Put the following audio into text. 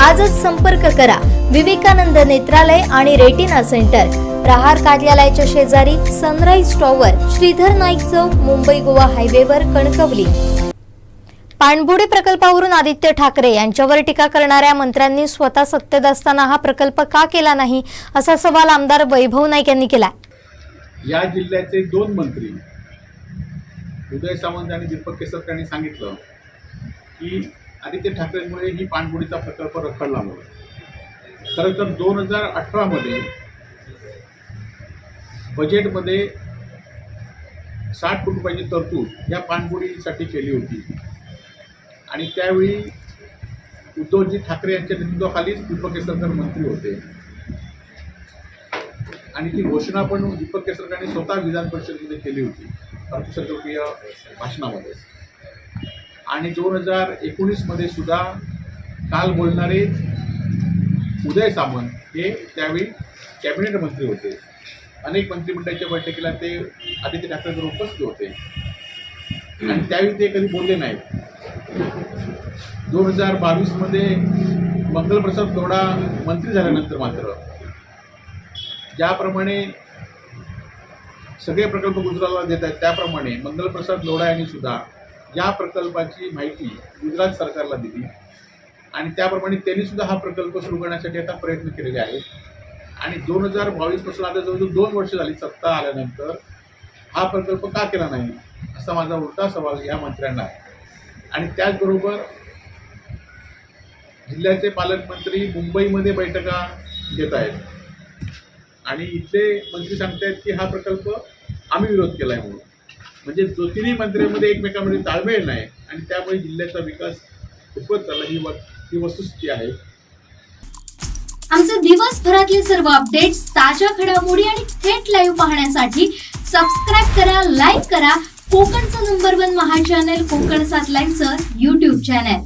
आजच संपर्क करा. विवेकानंद नेत्रालय आणि रेटिना सेंटर. प्रहार कार्यालयाच्या शेजारी सनराईज टॉवर श्रीधर नाईक चौक मुंबई गोवा हायवेवर कणकवली. पाणबुडी प्रकल्पावरून आदित्य ठाकरे यांच्यावर टीका करणाऱ्या मंत्र्यांनी स्वतः सत्तेत असताना हा प्रकल्प का केला नाही असा सवाल आमदार वैभव नाईक यांनी केला. या जिल्ह्याचे दोन मंत्री उदय सावंत आणि दीपक केसरकर यांनी सांगितलं की आदित्य ठाकरेंमुळे ही पाणबुडीचा प्रकल्प रखडला म्हणून. खरं तर दोन हजार अठरामध्ये बजेटमध्ये साठ कोटी रुपयाची तरतूद या पाणबुडीसाठी केली होती. आणि त्यावेळी उद्धवजी ठाकरे यांच्या नेतृत्वाखालीच दीपक केसरकर मंत्री होते. आणि ती घोषणा पण दीपक केसरकरांनी स्वतः विधान परिषदेमध्ये केली होती. अर्थसंकल्पीय भाषणामध्ये. आणि दोन हजार एकोणीसमध्ये सुद्धा काल बोलणारे उदय सामंत हे त्यावेळी कॅबिनेट मंत्री होते. अनेक मंत्रिमंडळाच्या बैठकीला ते आदित्य ठाकरेंवर उपस्थित होते. आणि त्यावेळी ते कधी बोलले नाहीत. दोन हजार बावीसमध्ये मंगलप्रसाद गौडा मंत्री झाल्यानंतर मात्र ज्याप्रमाणे सगळे प्रकल्प गुजरातला देत आहेत त्याप्रमाणे मंगलप्रसाद लोढा यांनी सुद्धा या प्रकल्पाची माहिती गुजरात सरकारला दिली. आणि त्याप्रमाणे त्यांनी सुद्धा हा प्रकल्प सुरू करण्यासाठी आता प्रयत्न केलेले आहेत. आणि दोन हजार बावीसपासून आता जवळजवळ दोन वर्ष झाली सत्ता आल्यानंतर हा प्रकल्प का केला नाही असा माझा उलटा सवाल या मंत्र्यांना आहे. आणि त्याचबरोबर जिल्ह्याचे पालकमंत्री मुंबईमध्ये बैठका घेत आहेत. आणि इथले मंत्री सांगतायत की हा प्रकल्प आम्ही विरोध केला आहे म्हणून. म्हणजे जो तिन्ही मंत्र्यांमध्ये एकमेकांमध्ये ताळमेळ नाही आणि त्यामुळे जिल्ह्याचा विकास खूपच झाला. ही ही वस्तुस्थिती आहे. आमचे दिवसभरातले सर्व अपडेट्स ताज्या घडामोडी आणि थेट लाईव्ह पाहण्यासाठी सबस्क्राईब करा लाईक करा. कोकणचं नंबर वन महा चॅनल कोकण सात लाईव्हचं युट्यूब चॅनल